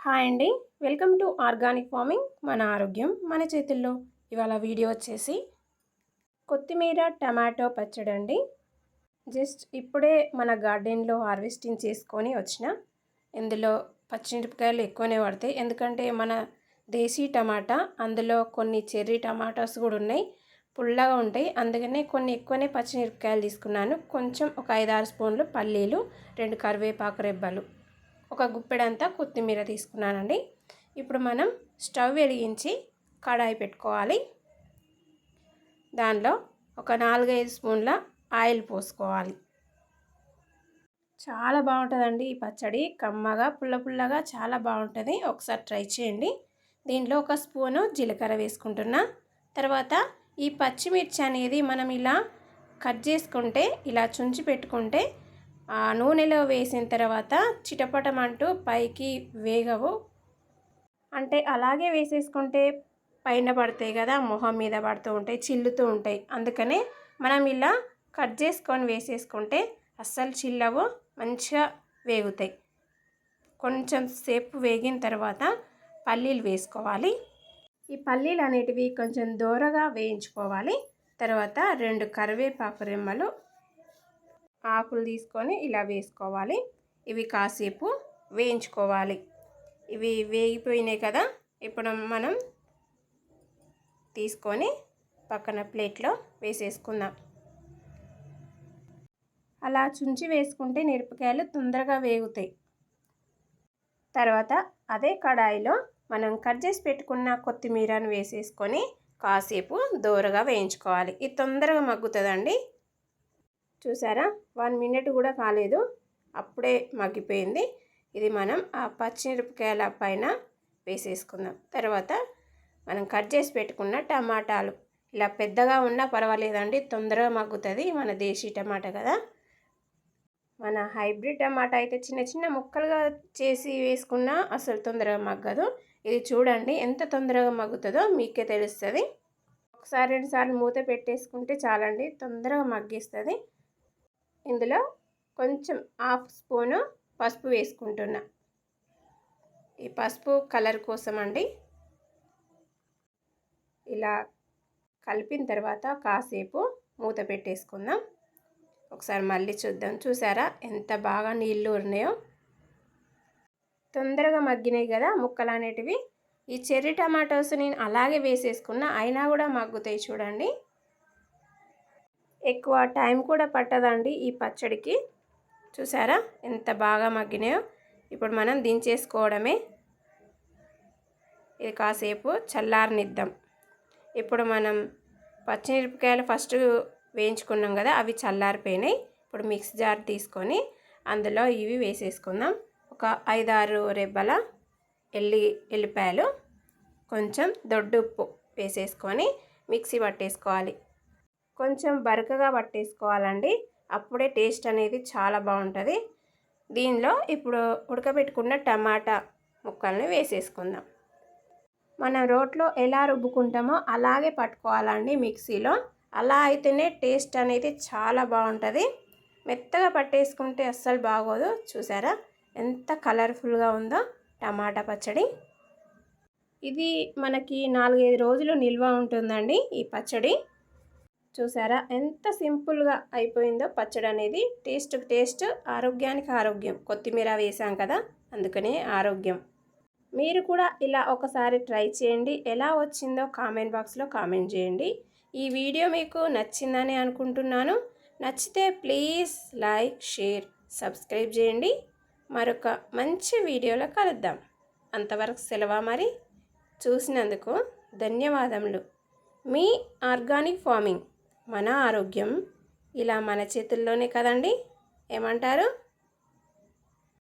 Hi అండి. Welcome to organic farming మన ఆరోగ్యం మన చేతుల్లో. ఇవాళ వీడియో వచ్చేసి కొత్తిమీర టమాటో పచ్చడి అండి. జస్ట్ ఇప్పుడే మన గార్డెన్లో హార్వెస్టింగ్ చేసుకొని వచ్చిన. ఇందులో పచ్చిమిరపకాయలు ఎక్కువనే పడతాయి ఎందుకంటే మన దేశీ టమాటా అందులో కొన్ని చెర్రీ టమాటాస్ కూడా ఉన్నాయి. పుల్లగా ఉంటాయి. అందుకనే కొన్ని ఎక్కువనే పచ్చిమిరపకాయలు తీసుకున్నాను. కొంచెం ఒక ఐదు ఆరు స్పూన్లు పల్లీలు రెండు కరివేపాకు రెబ్బలు. ఒక గుప్పెడంతా కొత్తిమీర తీసుకున్నానండి. ఇప్పుడు మనం స్టవ్ వెలిగించి కడాయి పెట్టుకోవాలి. దానిలో ఒక నాలుగైదు స్పూన్ల ఆయిల్ పోసుకోవాలి. చాలా బాగుంటుందండి ఈ పచ్చడి. కమ్మగా పుల్ల పుల్లగా చాలా బాగుంటుంది. ఒకసారి ట్రై చేయండి. దీంట్లో ఒక స్పూను జీలకర్ర వేసుకుంటున్నా. తర్వాత ఈ పచ్చిమిర్చి అనేది మనం ఇలా కట్ చేసుకుంటే ఇలా చుంచి పెట్టుకుంటే నూనెలో వేసిన తర్వాత చిటపటం అంటూ పైకి వేగవు. అంటే అలాగే వేసేసుకుంటే పైన పడతాయి కదా మొహం మీద పడుతూ ఉంటాయి చిల్లుతూ ఉంటాయి. అందుకనే మనం ఇలా కట్ చేసుకొని వేసేసుకుంటే అస్సలు చిల్లవు మంచిగా వేగుతాయి. కొంచెం సేపు వేగిన తర్వాత పల్లీలు వేసుకోవాలి. ఈ పల్లీలు అనేటివి కొంచెం దూరగా వేయించుకోవాలి. తర్వాత రెండు కరివేపాకు రెమ్మలు ఆకులు తీసుకొని ఇలా వేసుకోవాలి. ఇవి కాసేపు వేయించుకోవాలి. ఇవి వేగిపోయినాయి కదా ఇప్పుడు మనం తీసుకొని పక్కన ప్లేట్లో వేసేసుకుందాం. అలా చుంచి వేసుకుంటే మిరపకాయలు తొందరగా వేగుతాయి. తర్వాత అదే కడాయిలో మనం కట్ చేసి పెట్టుకున్న కొత్తిమీరను వేసేసుకొని కాసేపు దోరగా వేయించుకోవాలి. ఇది తొందరగా మగ్గుతుందండి. చూసారా? వన్ మినిట్ కూడా కాలేదు. అప్పుడే మగ్గిపోయింది. ఇది మనం ఆ పచ్చిమిరపకాయల పైన వేసేసుకుందాం. తర్వాత మనం కట్ చేసి పెట్టుకున్న టమాటాలు. ఇలా పెద్దగా ఉన్నా పర్వాలేదండి. తొందరగా మగ్గుతుంది. మన దేశీ టమాటా కదా. మన హైబ్రిడ్ టమాటా అయితే చిన్న చిన్న ముక్కలుగా చేసి వేసుకున్నా అసలు తొందరగా మగ్గదు. ఇది చూడండి ఎంత తొందరగా మగ్గుతుందో మీకే తెలుస్తుంది. ఒకసారి రెండుసార్లు మూత పెట్టేసుకుంటే చాలండి. తొందరగా మగ్గిస్తుంది. ఇందులో కొంచెం హాఫ్ స్పూను పసుపు వేసుకుంటున్నా. ఈ పసుపు కలర్ కోసం అండి ఇలా కలిపిన తర్వాత కాసేపు మూత పెట్టేసుకుందాం. ఒకసారి మళ్ళీ చూద్దాం. చూసారా ఎంత బాగా నీళ్ళు ఉన్నాయో? తొందరగా మగ్గినాయి కదా ముక్కలు అనేటివి. ఈ చెర్రీ టమాటోస్ నేను అలాగే వేసేసుకున్నా అయినా కూడా మగ్గుతాయి చూడండి. ఎక్కువ టైం కూడా పట్టదండి ఈ పచ్చడికి. చూసారా? ఎంత బాగా మగ్గినాయో. ఇప్పుడు మనం దించేసుకోవడమే. ఇది కాసేపు చల్లారనిద్దాం. ఇప్పుడు మనం పచ్చిమిరపకాయలు ఫస్ట్ వేయించుకున్నాం కదా అవి చల్లారిపోయినాయి. ఇప్పుడు మిక్స్ జార్ తీసుకొని అందులో ఇవి వేసేసుకుందాం. ఒక ఐదారు రెబ్బల ఎల్లి ఎల్లిపాయలు కొంచెం దొడ్డు ఉప్పు వేసేసుకొని మిక్సీ పట్టేసుకోవాలి. కొంచెం బరకగా పట్టేసుకోవాలండి. అప్పుడే టేస్ట్ అనేది చాలా బాగుంటుంది. దీనిలో ఇప్పుడు ఉడకబెట్టుకున్న టమాటా ముక్కల్ని వేసేసుకుందాం. మనం రోట్లో ఎలా రుబ్బుకుంటామో అలాగే పట్టుకోవాలండి మిక్సీలో. అలా అయితేనే టేస్ట్ అనేది చాలా బాగుంటుంది. మెత్తగా పట్టేసుకుంటే అస్సలు బాగోదు. చూసారా? ఎంత కలర్ఫుల్గా ఉందో టమాటా పచ్చడి. ఇది మనకి నాలుగైదు రోజులు నిల్వ ఉంటుందండి ఈ పచ్చడి. చూసారా? ఎంత సింపుల్గా అయిపోయిందో పచ్చడి అనేది టేస్ట్ టేస్ట్ ఆరోగ్యానికి ఆరోగ్యం. కొత్తిమీర వేసాం కదా అందుకనే ఆరోగ్యం. మీరు కూడా ఇలా ఒకసారి ట్రై చేయండి. ఎలా వచ్చిందో కామెంట్ బాక్స్లో కామెంట్ చేయండి. ఈ వీడియో మీకు నచ్చిందని అనుకుంటున్నాను. నచ్చితే ప్లీజ్ లైక్ షేర్ సబ్స్క్రైబ్ చేయండి. మరొక మంచి వీడియోలో కలుద్దాం. అంతవరకు సెలవు మరి? చూసినందుకు ధన్యవాదములు. మీ ఆర్గానిక్ ఫార్మింగ్. మన ఆరోగ్యం ఇలా మన చేతుల్లోనే కదండి? ఏమంటారు?